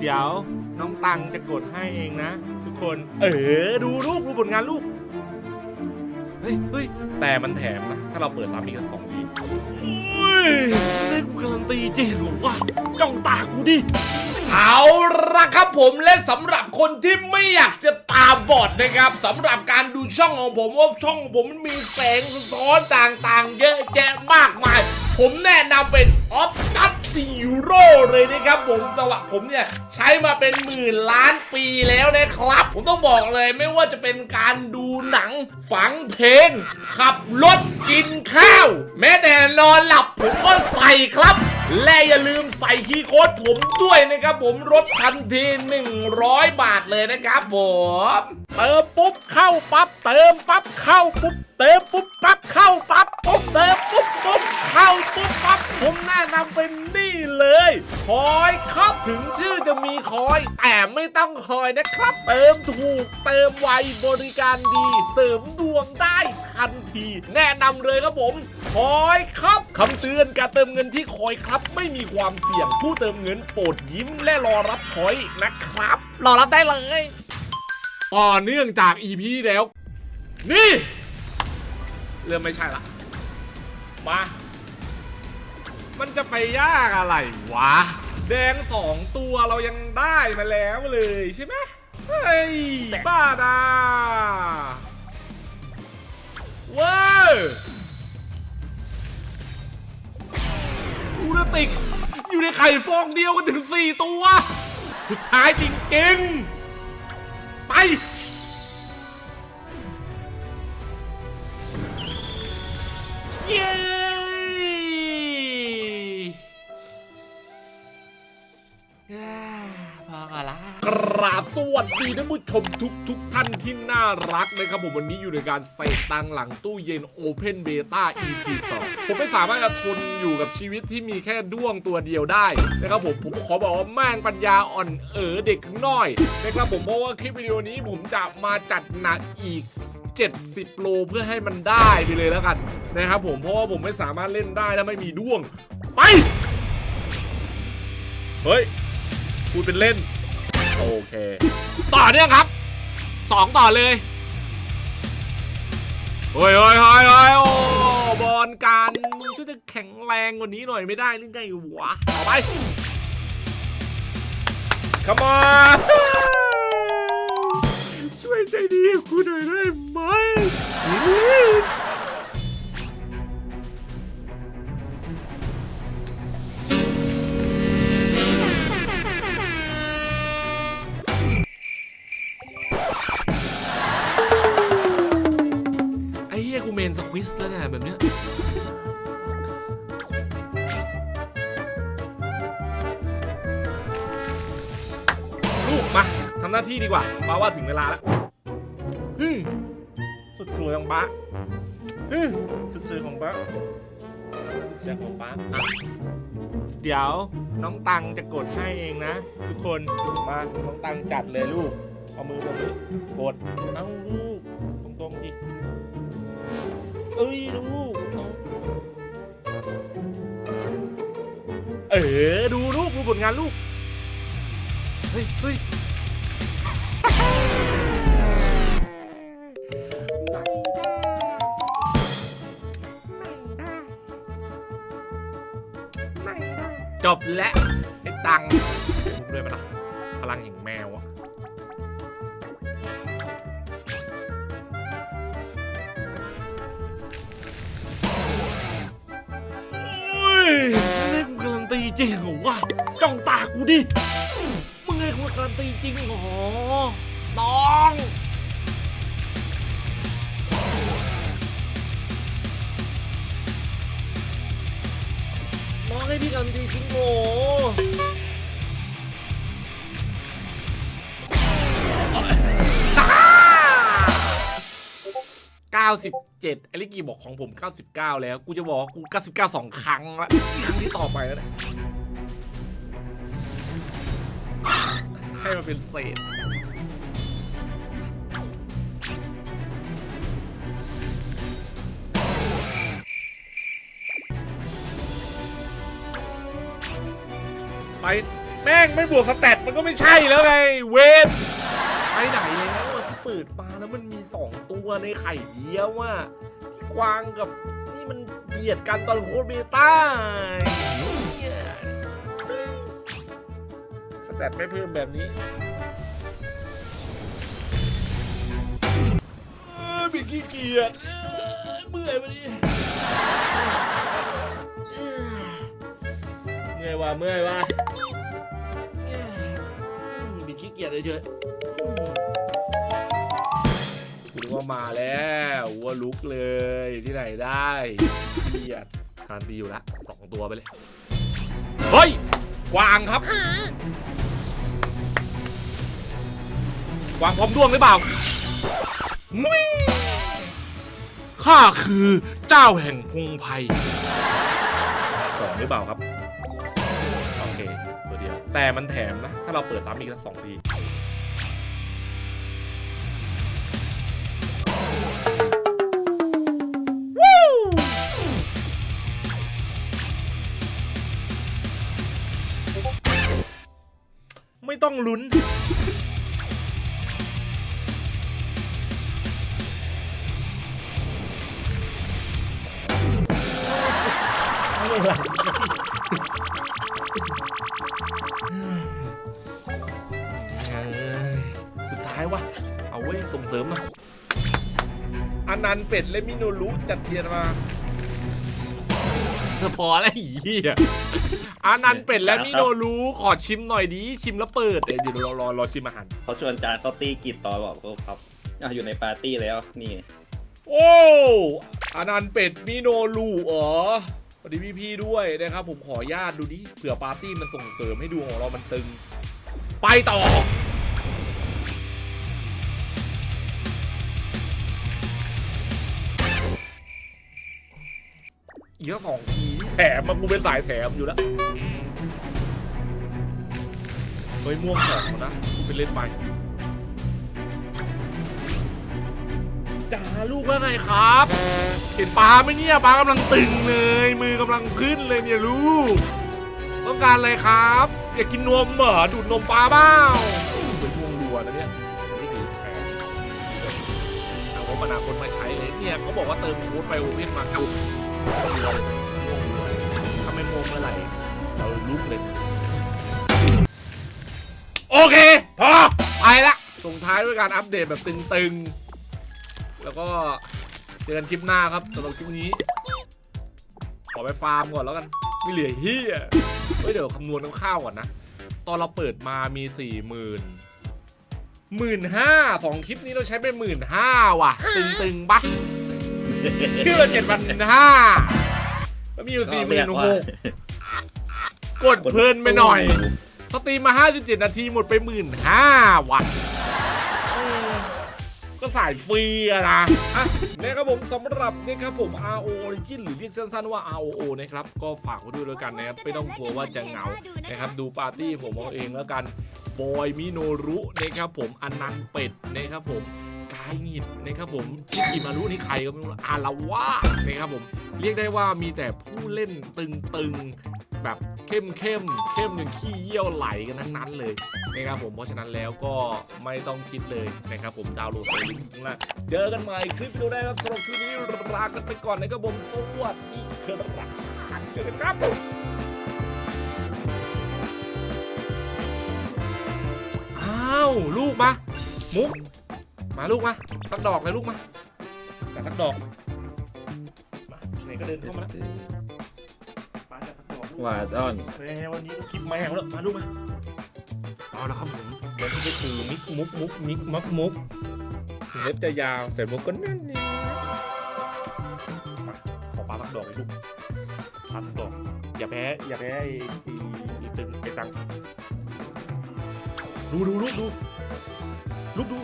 เดี๋ยวน้องตังจะกดให้เองนะ ทุกคน เออ ดูลูกดูผลงานลูก เฮ้ยเฮ้ยแต่มันแถมนะ ถ้าเราเปิดสามอีกสองทีเฮ้ยนี่กูการันตีจริงหรอวะจ้องตากูดิ เอาละครับผมและสำหรับคนที่ไม่อยากจะตาบอดนะครับสำหรับการดูช่องของผมว่าช่องของผมมันมีแสงสะท้อนต่างๆ เยอะแยะมากมาย ผมแนะนำเป็นออฟตัส ซีโร่เลยนะครับผมสำหรับผมเนี่ยใช้มาเป็นหมื่นล้านปีแล้วนะครับ ผมต้องบอกเลยไม่ว่าจะเป็นการดูหนังฟังเพลง ขับรถกินข้าว แม้แต่นอนหลับผมก็ใส่ครับและอย่าลืมใส่คีย์โค้ดผมด้วยนะครับผมลดทันที 100 บาทเลยนะครับผมเติมปุ๊บเข้าปั๊บเติมปั๊บเข้าปุ๊บเติมปุ๊บปั๊บเข้าปั๊บ คอยครับถึงชื่อจะมีคอย แต่ไม่ต้องคอยนะครับ เติมถูกเติมไวบริการดี เสริมดวงได้ทันที แนะนำเลยครับผมคอยครับคำเตือนการเติมเงินที่คอยครับ ไม่มีความเสี่ยงผู้เติมเงินโปรดยิ้มและรอรับคอยนะครับ รอรับได้เลยต่อเนื่องจาก EP ที่แล้ว นี่ เริ่มไม่ใช่ละมา มันจะไปยากอะไรวะ แดงสองตัวเรายังได้มาแล้วเลยใช่ไหมเฮ้ย บ้าดาเว้ยดูนาติก อยู่ในไข่ฟองเดียวกันถึง 4 ตัว สุดท้ายจริงๆ ไป สวัสดีท่านผู้ชมทุกทุกท่านที่น่ารักนะครับผมวันนี้อยู่ในการเสกตังหลังตู้เย็น Open Beta EP 2ผมไม่สามารถจะทนอยู่กับชีวิตที่มีแค่ด้วงตัวเดียวได้นะครับผมผมขอบอกว่าแม่งปัญญาอ่อนเออเด็กน้อยนะครับผมเพราะว่าคลิปวิดีโอนี้ผมจะมาจัดหนักอีก70 โลเพื่อให้มันได้ไปเลยแล้วกันนะครับผมเพราะว่าผมไม่สามารถเล่นได้ถ้าไม่มีด้วง ไป เฮ้ยพูดเป็นเล่น โอเค ต่อเนื่องครับสองต่อเลยเฮ้ยเฮ้ยเฮ้ยเฮ้ยโอ้บอลการช่วยจะแข็งแรงกว่านี้หน่อยไม่ได้หรือไงวะต่อไป come on ช่วยใจดีกูหน่อยได้ไหม มนสควิสแล้วเนี่ยแบบเนี้ยลูกมาทำหน้าที่ดีกว่ามาว่าถึงเวลาแล้วอืมสุดสวยของบ้าอืมสุดสวยของบ้าสุดสวยของบ้าอะเดี๋ยวน้องตังจะกดให้เองนะ ทุกคนมาน้องตังจัดเลยลูกเอามือตรงนี้กดเอาลูกตรงๆดิ เอ้ยลูกเอาเอดูลูกดูผลงานลูก เฮ้ยเฮ้ยจบแล้วไอ้ตังค์ด้วยปะล่ะพลังแห่งแมวอะ ตีจริงเหรอวะจ้องตากูดิ มึงให้กูการันตีจริงเหรอน้องน้องให้พี่การันตีจริงเหรอ 97ไอลิกกี้บอกของผม 99 แล้ว กูจะบอกว่ากู 99 สองครั้งละครั้งที่ต่อไปแล้วนี่ยให้มันเป็นเศษไปแม่งไม่บวกสแตทมันก็ไม่ใช่แล้วไง เวนไปไหนแล้วอะ ตัวในไข่เดียวว่าที่กวางกับนี่มันเบียดกันตอนโคตรเบต้าสแตทไม่เพิ่มแบบนี้บิกขี้เกียจเออเมื่อยมาดิเมื่อยว่ะเมื่อยว่ะบิดขี้เกียจเฉย คุณว่ามาแล้ววัวลุกเลยที่ไหนได้เกียดการดีอยู่ละสองตัวไปเลย เฮ้ยกวางครับกวางพร้อมด้วงหรือเปล่ามุ้ยข้าคือเจ้าแห่งพงไพรสองหรือเปล่าครับ โอเคตัวเดียว แต่มันแถมนะ ถ้าเราเปิดซ้ำอีกสักสองที ต้องลุ้นไม่เป็นไรเอ้ยสุดท้ายวะ เอาเว้ยส่งเสริมหนะอนันต์เป็ดและมิโนรุจัดเทียนมา พอแล้วไอ้เหี้ยอานันต์เป็ดและมิโนรุขอชิมหน่อยดิชิมแล้วเปิดเดี๋ยวเดี๋ยวรอรอรอชิมอาหารเขาชวนจานเขาตีกิจต่อบอกเขาครับอะอยู่ในปาร์ตี้แล้วนี่ โอ้อานันต์เป็ดมิโนรุเหรอสวัสดีพี่พี่ๆด้วยนะครับผมขออนุญาตดูดิเผื่อปาร์ตี้มันส่งเสริมให้ดวงของเรามันตึง ไปต่อ อีกแค่สองทีแถมมากูเป็นสายแถมอยู่แล้ว เฮ้ยม่วงสองนะกูเป็นเล่นไปจ๋าลูกว่าไงครับ เห็นปลาไหมเนี่ยปลากำลังตึงเลย มือกำลังขึ้นเลยเนี่ยลูก ต้องการอะไรครับ อยากกินนมเหรอดูดนมปลาเปล่าเป็นม่วงรัวนะเนี่ยนี่คือแผนเอางบอนาคตมาใช้เลยเนี่ยเขาบอกว่าเติมโค้ดไปโอเพนมา ครับถ้าไม่โมงเมื่อไหร่ เราลุกเลย โอเค พอ ไปละ ส่งท้ายด้วยการอัปเดตแบบตึงๆ แล้วก็เจอกันคลิปหน้าครับสำหรับคลิปนี้ ขอไปฟาร์มก่อนแล้วกัน ไม่เหลือเฮียเฮ้ย เดี๋ยวคำนวณข้าวๆก่อนนะ ตอนเราเปิดมามีสี่หมื่นหมื่นห้าสองคลิปนี้เราใช้ไปหมื่นห้าว่ะ ตึงๆปะเพื่อเจ็ดพันห้าแล้วมีอยู่สี่หมื่นหกกดเพลินไปหน่อย สตรีมมา 57 นาทีหมดไปหมื่นห้าว่ะเออก็สายฟรีอะนะอะเนี่ยครับผมสำหรับเนี่ยครับผม RO Origin หรือเรียกสั้นๆว่า ROO นะครับก็ฝากไว้ด้วยแล้วกันนะครับไม่ต้องกลัวว่าจะเหงานะครับดูปาร์ตี้ผมเอาเองแล้วกันบอยมิโนรุนะครับผมอนันต์เป็ดนะครับผมกายหงิดนะครับผมที่กิมารุนี่ใครก็ไม่รู้อาละวาดนะครับผมเรียกได้ว่ามีแต่ผู้เล่นตึงๆแบบเข้มเข้มเข้มจนขี้เยี่ยวไหลกันทั้งนั้นเลยนะครับผมเพราะฉะนั้นแล้วก็ไม่ต้องคิดเลยนะครับผมดาวน์โหลดเลยลิงก์ข้างล่างเจอกันใหม่คลิปวิดีโอได้ครับสำหรับคลิปนี้ลากันไปก่อนนะครับผมสวัสดีครับเจอกันครับอ้าว ลูกมา มุก มาลูกมาสักดอกเลยลูกมาจัดสักดอกมาไหนก็เดินเข้ามาแล้วมาจัดสักดอกลูกว่าต้อนแม่วันนี้ก็คลิปแมวแล้วมาลูกมาเอาละครับผมวันนี้ก็คือมิกมุกมุกมิกมักมุกถึงเล็บจะยาวแต่มุกก็แน่นนี่มาขอปลาสักดอกเลยลูกปลาสักดอกอย่าแพ้อย่าแพ้ไอ้ไอ้ไอ้ตึงไอ้ตังดูดูลูกดูลูกดู